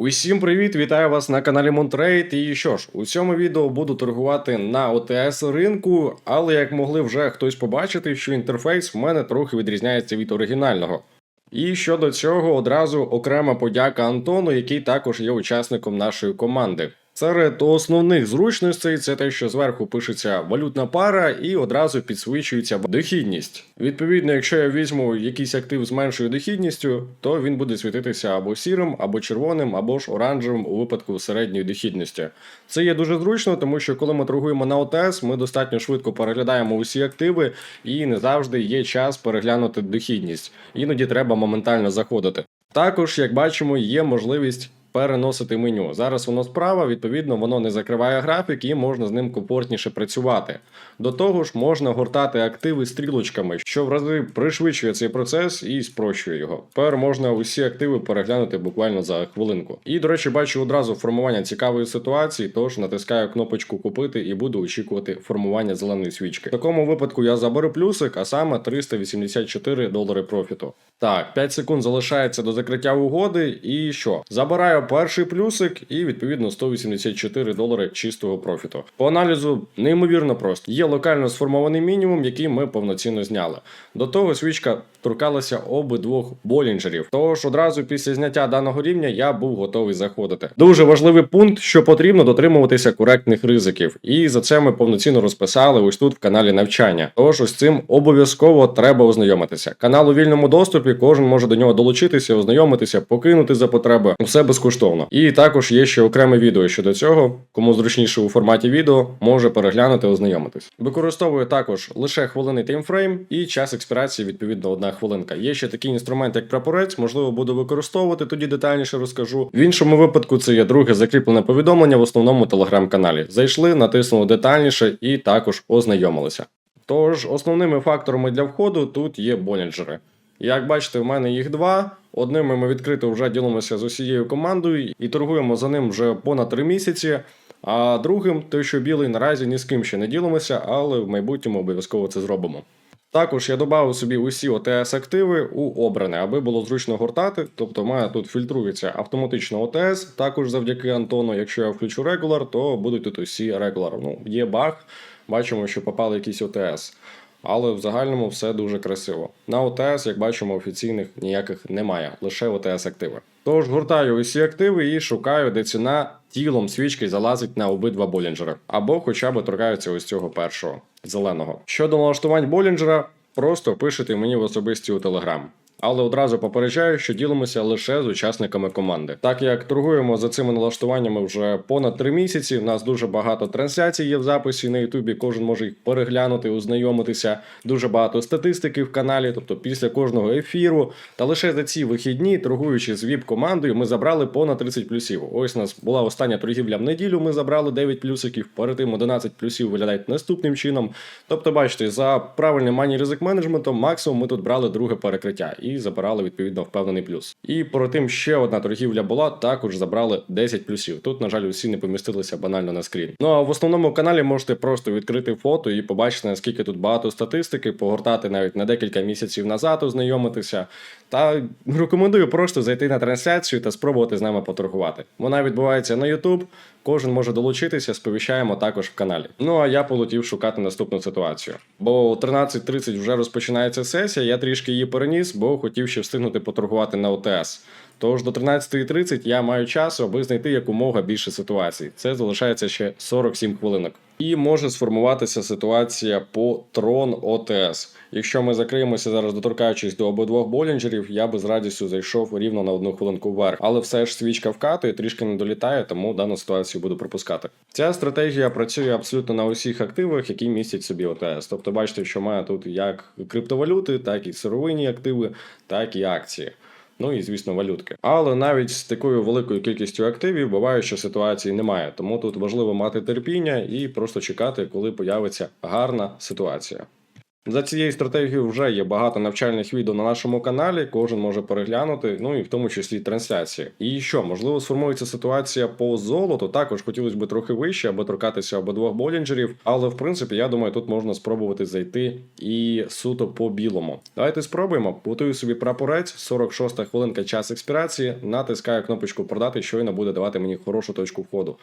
Усім привіт! Вітаю вас на каналі Монтрейд. І що ж, у цьому відео буду торгувати на ОТС ринку, але як могли вже хтось побачити, що інтерфейс в мене трохи відрізняється від оригінального. І щодо цього, одразу окрема подяка Антону, який також є учасником нашої команди. Серед основних зручностей це те, що зверху пишеться валютна пара і одразу підсвічується дохідність. Відповідно, якщо я візьму якийсь актив з меншою дохідністю, то він буде світитися або сірим, або червоним, або ж оранжевим у випадку середньої дохідності. Це є дуже зручно, тому що коли ми торгуємо на ОТС, ми достатньо швидко переглядаємо усі активи, і не завжди є час переглянути дохідність. Іноді треба моментально заходити. Також, як бачимо, є можливість переносити меню. Зараз воно справа, відповідно, воно не закриває графік і можна з ним комфортніше працювати. До того ж, можна гортати активи стрілочками, що в рази пришвидшує цей процес і спрощує його. Тепер можна усі активи переглянути буквально за хвилинку. І, до речі, бачу одразу формування цікавої ситуації, тож натискаю кнопочку купити і буду очікувати формування зеленої свічки. В такому випадку я заберу плюсик, а саме 384 долари профіту. Так, 5 секунд залишається до закриття угоди, і що? Забираю перший плюсик і відповідно 184 долари чистого профіту. По аналізу неймовірно просто. Є локально сформований мінімум, який ми повноцінно зняли. До того свічка торкалася обидвох болінджерів. Тож одразу після зняття даного рівня я був готовий заходити. Дуже важливий пункт, що потрібно дотримуватися коректних ризиків, і за це ми повноцінно розписали ось тут в каналі навчання. Тож ось цим обов'язково треба ознайомитися. Канал у вільному доступі, кожен може до нього долучитися, ознайомитися, покинути за потреби. Все безкоштовно. І також є ще окреме відео щодо цього. Кому зручніше у форматі відео, може переглянути, ознайомитись. Використовую також лише хвилини таймфрейм і час експірації відповідно одна хвилинка. Є ще такий інструмент, як прапорець, можливо, буду використовувати, тоді детальніше розкажу. В іншому випадку це є друге закріплене повідомлення в основному телеграм-каналі. Зайшли, натиснули детальніше і також ознайомилися. Тож основними факторами для входу тут є болінджери. Як бачите, в мене їх два. Одним ми відкрито вже ділимося з усією командою і торгуємо за ним вже понад три місяці. А другим, той, що білий, наразі ні з ким ще не ділимося, але в майбутньому обов'язково це зробимо. Також я додав собі усі ОТС активи у обране, аби було зручно гортати. Тобто, мене тут фільтрується автоматично ОТС. Також завдяки Антону, якщо я включу регуляр, то будуть тут усі регуляр. Ну, є баг, бачимо, що попали якісь ОТС. Але в загальному все дуже красиво. На ОТС, як бачимо, офіційних ніяких немає, лише ОТС активи. Тож гуртаю усі активи і шукаю, де ціна тілом свічки залазить на обидва болінджери, або хоча б торкаються ось цього першого зеленого. Щодо налаштувань болінджера, просто пишете мені в особисті у Телеграм. Але одразу попереджаю, що ділимося лише з учасниками команди. Так як торгуємо за цими налаштуваннями вже понад три місяці. У нас дуже багато трансляцій є в записі на Ютубі. Кожен може їх переглянути, ознайомитися. Дуже багато статистики в каналі, тобто після кожного ефіру. Та лише за ці вихідні, торгуючи з віп командою, ми забрали понад 30 плюсів. Ось у нас була остання торгівля в неділю. Ми забрали 9 плюсиків. Перед тим 11 плюсів виглядають наступним чином. Тобто, бачите, за правильним мані ризик менеджментом, максимум ми тут брали друге перекриття і забирали відповідно впевнений плюс. І перед тим ще одна торгівля була, також забрали 10 плюсів. Тут, на жаль, усі не помістилися банально на скрін. Ну а в основному каналі можете просто відкрити фото і побачити, наскільки тут багато статистики, погортати навіть на декілька місяців назад, ознайомитися. Та рекомендую просто зайти на трансляцію та спробувати з нами поторгувати. Вона відбувається на YouTube, кожен може долучитися, сповіщаємо також в каналі. Ну а я полетів шукати наступну ситуацію. Бо о 13.30 вже розпочинається сесія, я трішки її переніс, бо хотів ще встигнути поторгувати на ОТС. Тож до 13.30 я маю часу, аби знайти якомога більше ситуацій. Це залишається ще 47 хвилинок. І може сформуватися ситуація по трон ОТС. Якщо ми закриємося зараз, доторкаючись до обидвох болінджерів, я би з радістю зайшов рівно на одну хвилинку вверх. Але все ж свічка вкатує, трішки не долітає, тому дану ситуацію буду пропускати. Ця стратегія працює абсолютно на усіх активах, які містять собі ОТС. Тобто, бачите, що має тут як криптовалюти, так і сировинні активи, так і акції. Ну і звісно, валютки. Але навіть з такою великою кількістю активів буває, що ситуації немає. Тому тут важливо мати терпіння і просто чекати, коли появиться гарна ситуація. За цією стратегією вже є багато навчальних відео на нашому каналі. Кожен може переглянути, ну і в тому числі трансляції. І що, можливо, сформується ситуація по золоту. Також хотілося б трохи вище, аби торкатися обидвох болінджерів. Але в принципі, я думаю, тут можна спробувати зайти і суто по білому. Давайте спробуємо. Готую собі прапорець, 46 хвилинка час експірації. Натискаю кнопочку продати, щойно буде давати мені хорошу точку входу.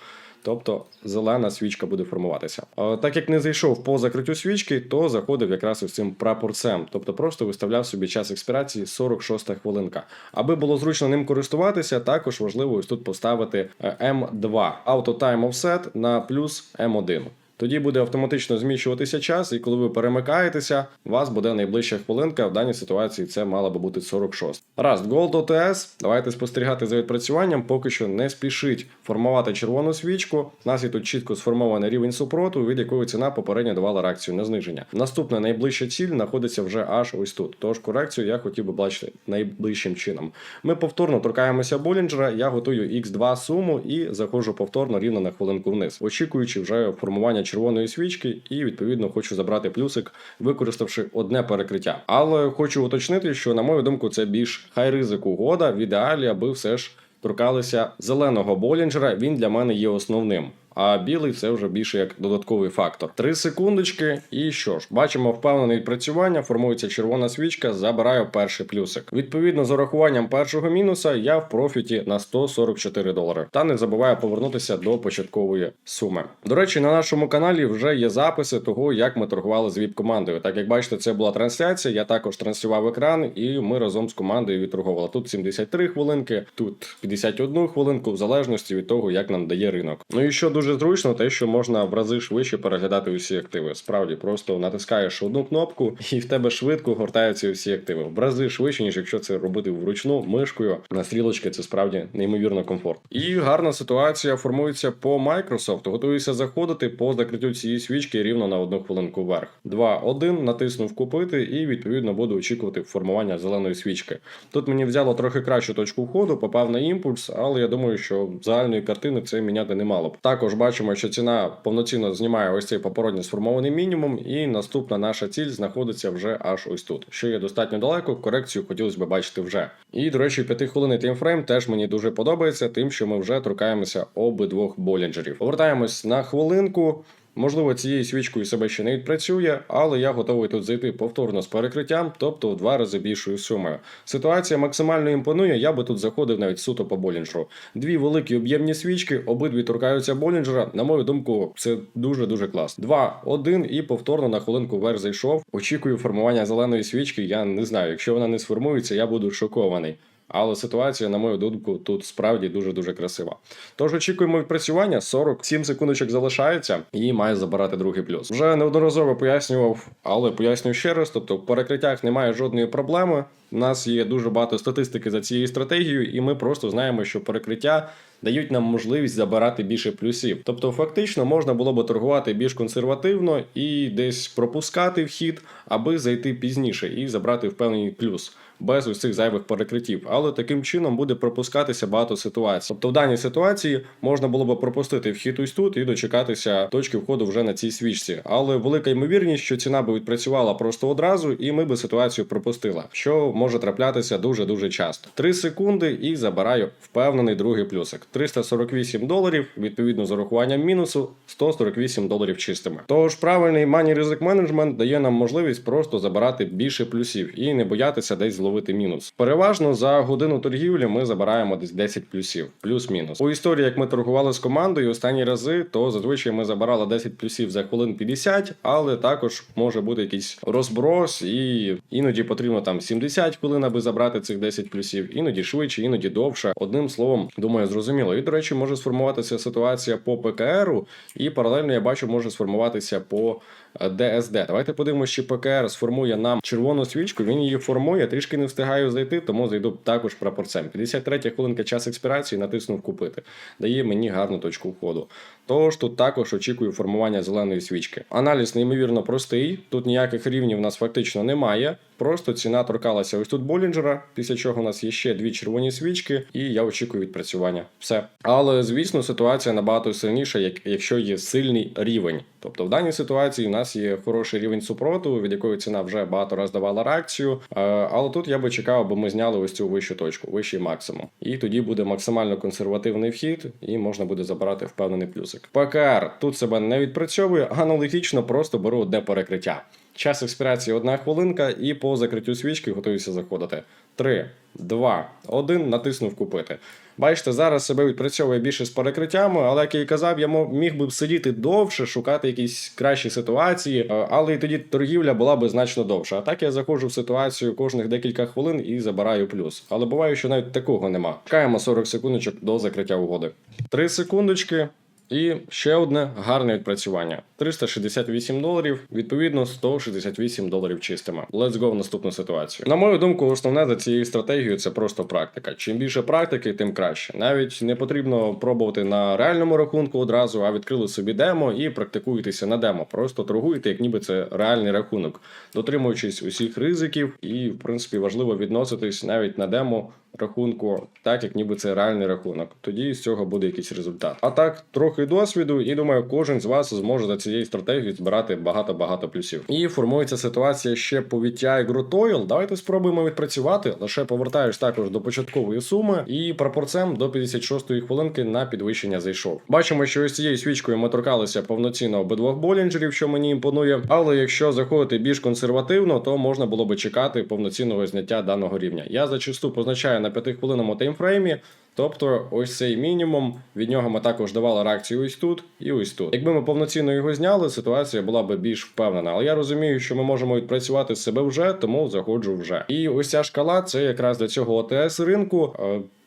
Тобто зелена свічка буде формуватися. Е, Так як не зайшов по закриттю свічки, то заходив якраз із цим прапорцем, тобто просто виставляв собі час експірації 46 хвилинка. Аби було зручно ним користуватися, також важливо ось тут поставити е, M2 Auto Time Offset на плюс M1. Тоді буде автоматично зміщуватися час, і коли ви перемикаєтеся, у вас буде найближча хвилинка. В даній ситуації це мала би бути 46. Раз, Gold OTS. Давайте спостерігати за відпрацюванням. Поки що не спішить формувати червону свічку. У нас є тут чітко сформований рівень супроту, від якої ціна попередньо давала реакцію на зниження. Наступна найближча ціль знаходиться вже аж ось тут. Тож корекцію я хотів би бачити найближчим чином. Ми повторно торкаємося Болінджера. Я готую X2 суму і заходжу повторно рівно на хвилинку вниз, очікуючи вже формування червоної свічки, і відповідно хочу забрати плюсик, використавши одне перекриття. Але хочу уточнити, що на мою думку це більш хай ризик угода в ідеалі, аби все ж торкалися зеленого Болінджера. Він для мене є основним. А білий це вже більше як додатковий фактор. Три секундочки, і що ж, бачимо впевнене відпрацювання, формується червона свічка, забираю перший плюсик. Відповідно, з урахуванням першого мінуса я в профіті на 144 долари. Та не забуваю повернутися до початкової суми. До речі, на нашому каналі вже є записи того, як ми торгували з ВІП-командою. Так як бачите, це була трансляція. Я також транслював екран, і ми разом з командою відторгували. Тут 73 хвилинки, тут 51 хвилинку, в залежності від того, як нам дає ринок. Ну і що дуже зручно, те, що можна в рази швидше переглядати усі активи. Справді, просто натискаєш одну кнопку, і в тебе швидко гортаються всі активи. В рази швидше, ніж якщо це робити вручну мишкою на стрілочки. Це справді неймовірно комфорт. І гарна ситуація формується по Microsoft. Готуюся заходити по закриттю цієї свічки рівно на одну хвилинку вверх. 2-1, натиснув купити, і відповідно буду очікувати формування зеленої свічки. Тут мені взяло трохи кращу точку входу, попав на імпульс, але я думаю, що загальної картини це міняти не мало б. Також бачимо, що ціна повноцінно знімає ось цей попередньо сформований мінімум, і наступна наша ціль знаходиться вже аж ось тут. Що є достатньо далеко, корекцію хотілося б бачити вже. І, до речі, 5 хвилинний таймфрейм теж мені дуже подобається, тим, що ми вже торкаємося обидвох болінджерів. Повертаємось на хвилинку. Можливо, цією свічкою себе ще не відпрацює, але я готовий тут зайти повторно з перекриттям, тобто в два рази більшою сумою. Ситуація максимально імпонує, я би тут заходив навіть суто по Болінджеру. Дві великі об'ємні свічки, обидві торкаються Болінджера. На мою думку, це дуже дуже класно. Два, один і повторно на хвилинку вверх зайшов. Очікую формування зеленої свічки. Я не знаю, якщо вона не сформується, я буду шокований. Але ситуація, на мою думку, тут справді дуже дуже красива. Тож очікуємо відпрацювання. 47 секундочок залишається і має забирати другий плюс. Вже неодноразово пояснював, але пояснюю ще раз: тобто в перекриттях немає жодної проблеми. У нас є дуже багато статистики за цією стратегією, і ми просто знаємо, що перекриття. Дають нам можливість забирати більше плюсів. Тобто, фактично, можна було би торгувати більш консервативно і десь пропускати вхід, аби зайти пізніше і забрати впевнений плюс без усіх зайвих перекриттів. Але таким чином буде пропускатися багато ситуацій. Тобто, в даній ситуації можна було би пропустити вхід ось тут і дочекатися точки входу вже на цій свічці. Але велика ймовірність, що ціна би відпрацювала просто одразу, і ми би ситуацію пропустила, що може траплятися дуже дуже часто. Три секунди і забираю впевнений другий плюсик. 348 доларів, відповідно з урахуванням мінусу 148 доларів чистими. Тож правильний мані ризик менеджмент дає нам можливість просто забирати більше плюсів і не боятися десь зловити мінус. Переважно за годину торгівлі ми забираємо десь 10 плюсів, плюс-мінус. У історії, як ми торгували з командою останні рази, то зазвичай ми забирали 10 плюсів за хвилин 50, але також може бути якийсь розброс, і іноді потрібно там 70 хвилин, аби забрати цих 10 плюсів, іноді швидше, іноді довше. Одним словом, думаю, зрозуміло. І до речі, може сформуватися ситуація по ПКРу, і паралельно я бачу, може сформуватися по ДСД. Давайте подивимося, чи ПКР сформує нам червону свічку. Він її формує, трішки не встигаю зайти, тому зайду також прапорцем. 53 хвилинка час експірації, натиснув купити. Дає мені гарну точку входу. Тож тут також очікую формування зеленої свічки. Аналіз неймовірно простий. Тут ніяких рівнів у нас фактично немає. Просто ціна торкалася ось тут Болінджера, після чого у нас є ще дві червоні свічки, і я очікую відпрацювання. Все. Але звісно, ситуація набагато сильніша, як якщо є сильний рівень. Тобто в даній ситуації у нас є хороший рівень супроту, від якої ціна вже багато раз давала реакцію. Е, Але тут я би чекав, аби ми зняли ось цю вищу точку, вищий максимум. І тоді буде максимально консервативний вхід, і можна буде забирати впевнений плюсик. ПКР тут себе не відпрацьовує, аналітично просто беру одне перекриття. Час експірації одна хвилинка, і по закриттю свічки готуюся заходити. 3, 2, 1, натиснув купити. Бачите, зараз себе відпрацьовує більше з перекриттями, але як я і казав, я міг би сидіти довше, шукати якісь кращі ситуації, е, але і тоді торгівля була би значно довша. А так я заходжу в ситуацію кожних декілька хвилин і забираю плюс. Але буває, що навіть такого нема. Чекаємо 40 секундочок до закриття угоди. 3 секундочки. І ще одне гарне відпрацювання: 368 доларів, відповідно 168 доларів чистими. Let's go в наступну ситуацію. На мою думку, основне за цією стратегією це просто практика. Чим більше практики, тим краще. Навіть не потрібно пробувати на реальному рахунку одразу, а відкрили собі демо і практикуєтеся на демо. Просто торгуєте, як ніби це реальний рахунок, дотримуючись усіх ризиків, і в принципі важливо відноситись навіть на демо рахунку, так як ніби це реальний рахунок. Тоді з цього буде якийсь результат. А так, трохи досвіду, і думаю, кожен з вас зможе за цією стратегією збирати багато-багато плюсів. І формується ситуація ще по VTI Growth Давайте спробуємо відпрацювати. Лише повертаєш також до початкової суми і пропорцем до 56-ї хвилинки на підвищення зайшов. Бачимо, що ось цією свічкою ми торкалися повноцінно обидвох болінджерів, що мені імпонує. Але якщо заходити більш консервативно, то можна було би чекати повноцінного зняття даного рівня. Я зачасту позначаю на 5 хвилинному таймфреймі. Тобто, ось цей мінімум, від нього ми також давали реакцію ось тут і ось тут. Якби ми повноцінно його зняли, ситуація була би більш впевнена. Але я розумію, що ми можемо відпрацювати себе вже, тому заходжу вже. І ось ця шкала це якраз для цього ОТС ринку.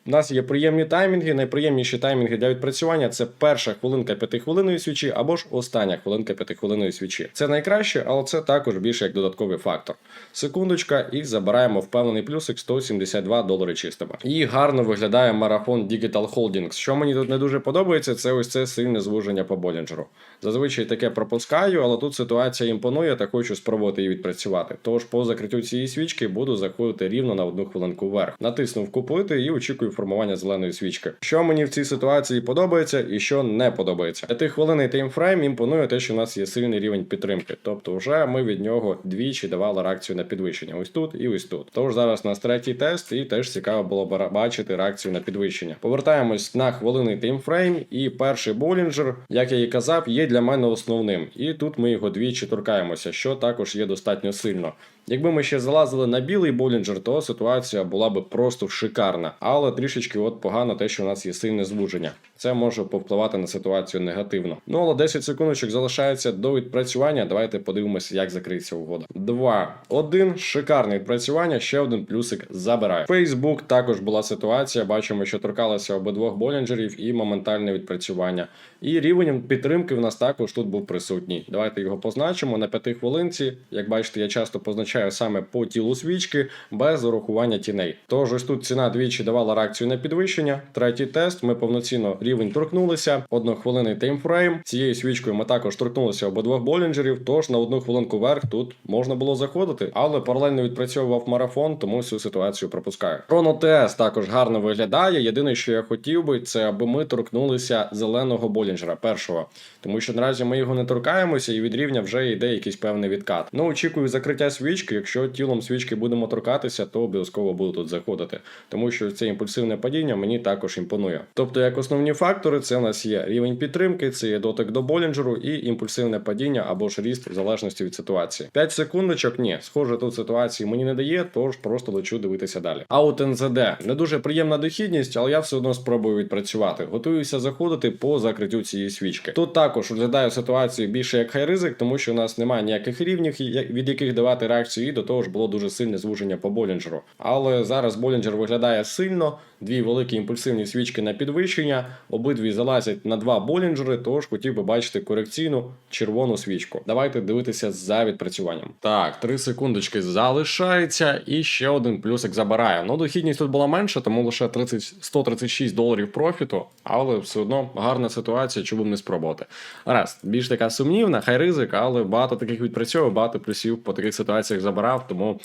У нас є приємні таймінги. Найприємніші таймінги для відпрацювання це перша хвилинка п'ятихвилинної свічі або ж остання хвилинка п'ятихвилинної свічі. Це найкраще, але це також більше як додатковий фактор. Секундочка, і забираємо впевнений плюсик 172 долари чистими. І гарно виглядає марафон Digital Holdings. Що мені тут не дуже подобається, це ось це сильне звуження по Болінджеру. Зазвичай таке пропускаю, але тут ситуація імпонує та хочу спробувати її відпрацювати. Тож по закриттю цієї свічки буду заходити рівно на одну хвилинку вверх. Натиснув купити і очікую формування зеленої свічки. Що мені в цій ситуації подобається і що не подобається. П'ятихвилинний таймфрейм імпонує те, що у нас є сильний рівень підтримки. Тобто, вже ми від нього двічі давали реакцію на підвищення. Ось тут і ось тут. Тож зараз у нас третій тест, і теж цікаво було бачити реакцію на підвищення. Повертаємось на хвилинний таймфрейм, і перший болінджер, як я і казав, є для мене основним. І тут ми його двічі торкаємося, що також є достатньо сильно. Якби ми ще залазили на білий болінджер, то ситуація була б просто шикарна. Але трішечки от погано те, що у нас є сильне звуження. Це може повпливати на ситуацію негативно. Ну але 10 секундочок залишається до відпрацювання. Давайте подивимося, як закриється угода. 2, 1. Шикарне відпрацювання. Ще один плюсик забираю. Facebook також була ситуація. Бачимо, що торкалися обидвох болінджерів і моментальне відпрацювання. І рівень підтримки в нас також тут був присутній. Давайте його позначимо на п'яти хвилинці. Як бачите, я часто позначаю саме по тілу свічки без урахування тіней. Тож ось тут ціна двічі давала реакцію на підвищення. Третій тест. Ми повноцінно рівень торкнулися. Однохвилинний таймфрейм. Цією свічкою ми також торкнулися обидвох болінджерів. Тож на одну хвилинку вверх тут можна було заходити, але паралельно відпрацьовував марафон, тому цю ситуацію пропускаю. TS також гарно виглядає. Єдине, що я хотів би, це аби ми торкнулися зеленого болінджера першого, тому що наразі ми його не торкаємося, і від рівня вже йде якийсь певний відкат. Ну очікую закриття свічки. Якщо тілом свічки будемо торкатися, то обов'язково буду тут заходити, тому що це імпульсивне падіння мені також імпонує. Тобто, як основні фактори, це у нас є рівень підтримки, це є дотик до болінджеру і імпульсивне падіння або ж ріст в залежності від ситуації. 5 секундочок, ні, схоже, тут ситуації мені не дає, тож просто лечу дивитися далі. Аут НЗД не дуже приємна дохідність, але я все одно спробую відпрацювати. Готуюся заходити по закриттю цієї свічки. Тут також розглядаю ситуацію більше як хай ризик, тому що у нас немає ніяких рівнів, від яких давати реакцію, і до того ж було дуже сильне звуження по болінджеру. Але зараз болінджер виглядає сильно. Дві великі імпульсивні свічки на підвищення, обидві залазять на два болінджери, тож хотів би бачити корекційну червону свічку. Давайте дивитися за відпрацюванням. Так, три секундочки залишається, і ще один плюсик забирає. Ну, дохідність тут була менша, тому лише 30, 136 доларів профіту, але все одно гарна ситуація, чому б не спробувати. Раз, більш така сумнівна, хай ризик, але багато таких відпрацьовує, багато плюсів по таких ситуаціях їх забирав, тому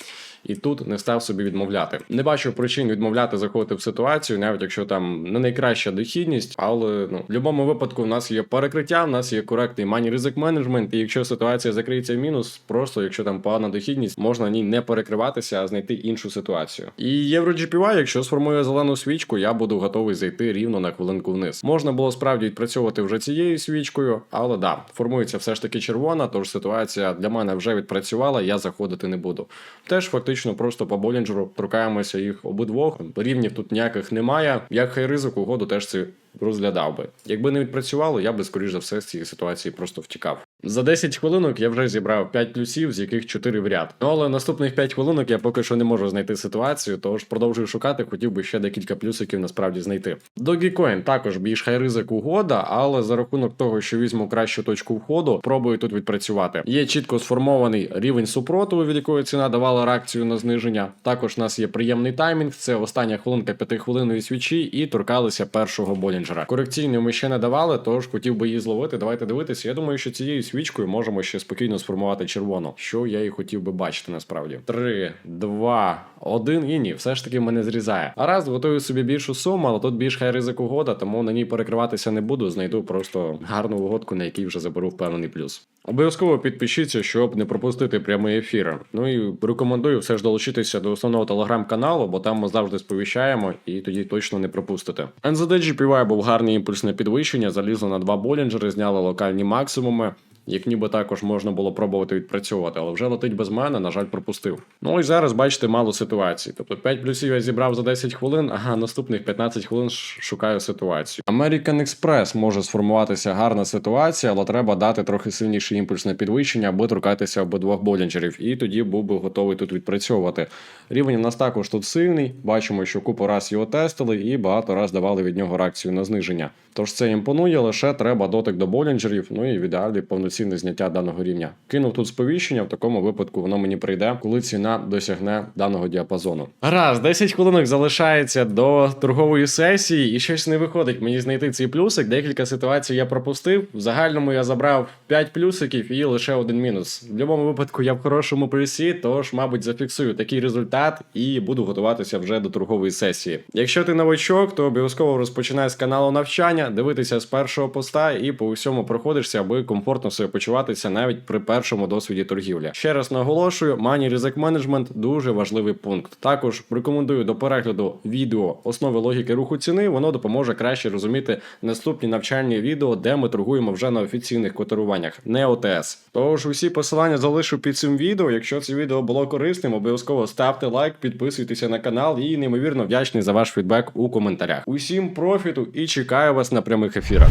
і тут не став собі відмовляти. Не бачу причин відмовляти заходити в ситуацію, навіть якщо там не найкраща дохідність, але ну в будь-якому випадку в нас є перекриття, в нас є коректний мані ризик менеджмент. І якщо ситуація закриється в мінус, просто якщо там погана дохідність, можна на ній не перекриватися, а знайти іншу ситуацію. І Євро GPY, якщо сформує зелену свічку, я буду готовий зайти рівно на хвилинку вниз. Можна було справді відпрацьовувати вже цією свічкою, але да, формується все ж таки червона, тож ситуація для мене вже відпрацювала, я заходити не буду. Теж фактично просто по Болінджеру торкаємося їх обидвох. Рівнів тут ніяких немає. Як хай ризик угоду теж це розглядав би. Якби не відпрацювало, я би скоріш за все з цієї ситуації просто втікав. За 10 хвилинок я вже зібрав 5 плюсів, з яких 4 в ряд. Ну але наступних 5 хвилинок я поки що не можу знайти ситуацію, тож продовжую шукати, хотів би ще декілька плюсиків насправді знайти. Dogecoin також більш хай ризик угода, але за рахунок того, що візьму кращу точку входу, пробую тут відпрацювати. Є чітко сформований рівень супротиву, від якої ціна давала реакцію на зниження. Також у нас є приємний таймінг. Це остання хвилинка 5 хвилинної свічі, і торкалися першого болінджера. Корекційну ми ще не давали, тож хотів би її зловити. Давайте дивитися. Я думаю, що цією свічкою можемо ще спокійно сформувати червону, що я і хотів би бачити насправді. Три, два, один і ні, все ж таки мене зрізає. А раз готую собі більшу суму, але тут більш хай ризик угода, тому на ній перекриватися не буду. Знайду просто гарну угодку, на якій вже заберу впевнений плюс. Обов'язково підпишіться, щоб не пропустити прямий ефір. Ну і рекомендую все ж долучитися до основного телеграм-каналу, бо там ми завжди сповіщаємо і тоді точно не пропустите. NZD GPY був гарне імпульсне підвищення, залізло на два болінджери, зняли локальні максимуми. Як ніби також можна було пробувати відпрацьовувати, але вже летить без мене, на жаль, пропустив. Ну і зараз бачите мало ситуацій. Тобто 5 плюсів я зібрав за 10 хвилин, ага, наступних 15 хвилин шукаю ситуацію. American Express може сформуватися гарна ситуація, але треба дати трохи сильніше імпульсне підвищення, аби торкатися обидвох болінджерів. І тоді був би готовий тут відпрацьовувати. Рівень у нас також тут сильний. Бачимо, що купу раз його тестили і багато раз давали від нього реакцію на зниження. Тож це імпонує, лише треба дотик до болінджерів, ну і в ідеалі повноцінне зняття даного рівня. Кинув тут сповіщення, в такому випадку воно мені прийде, коли ціна досягне даного діапазону. Раз, 10 хвилинок залишається до торгової сесії, і щось не виходить мені знайти цей плюсик. Декілька ситуацій я пропустив. В загальному я забрав 5 плюсиків і лише один мінус. В будь-якому випадку я в хорошому плюсі, тож, мабуть, зафіксую такий результат і буду готуватися вже до торгової сесії. Якщо ти новачок, то обов'язково розпочинай з каналу навчання, дивитися з першого поста і по усьому проходишся, аби комфортно себе почуватися навіть при першому досвіді торгівлі. Ще раз наголошую, Money Risk Management дуже важливий пункт. Також рекомендую до перегляду відео основи логіки руху ціни. Воно допоможе краще розуміти наступні навчальні відео, де ми торгуємо вже на офіційних котируваннях, не ОТС. Тож усі посилання залишу під цим відео. Якщо це відео було корисним, обов'язково ставте лайк, підписуйтеся на канал і неймовірно вдячний за ваш фідбек у коментарях. Усім профіту і чекаю вас на прямих ефірах.